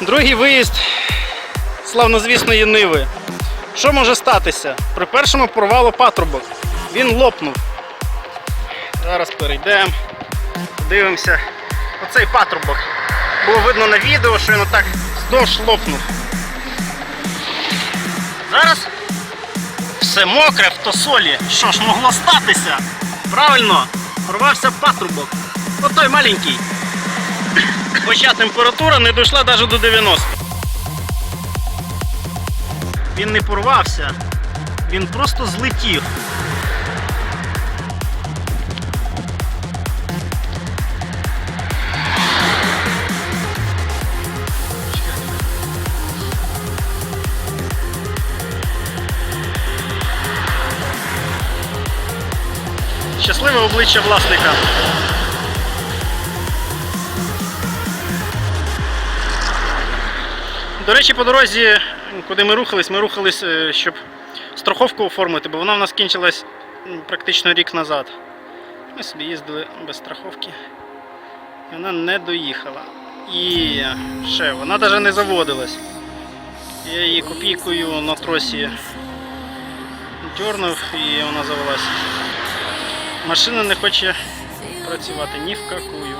Другий виїзд славнозвісної Ниви. Що може статися? При першому порвало патрубок. Він лопнув. Зараз перейдемо, подивимося. Оцей патрубок. Було видно на відео, що він отак здовж лопнув. Зараз все мокре в тосолі. Що ж могло статися? Правильно, порвався патрубок. Отой маленький. Хоча температура не дійшла навіть до 90. Він не порвався, він просто злетів. Щасливе обличчя власника. До речі, по дорозі, куди ми рухались, ми рухались, е, щоб страховку оформити, бо вона в нас кінчилась практично рік назад. Ми собі їздили без страховки. І вона не доїхала. І ще, вона навіть не заводилась. Я її копійкою на тросі дьорнув і вона завелась. Машина не хоче працювати ні в какую.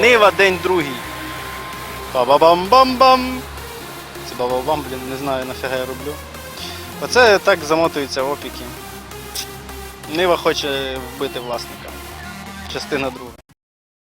Нива день другий. Ба-ба-бам-бам-бам. Це ба-ба-бам, блін, не знаю нафіга я роблю. Оце так замотуються опіки. Нива хоче вбити власника. Частина друга.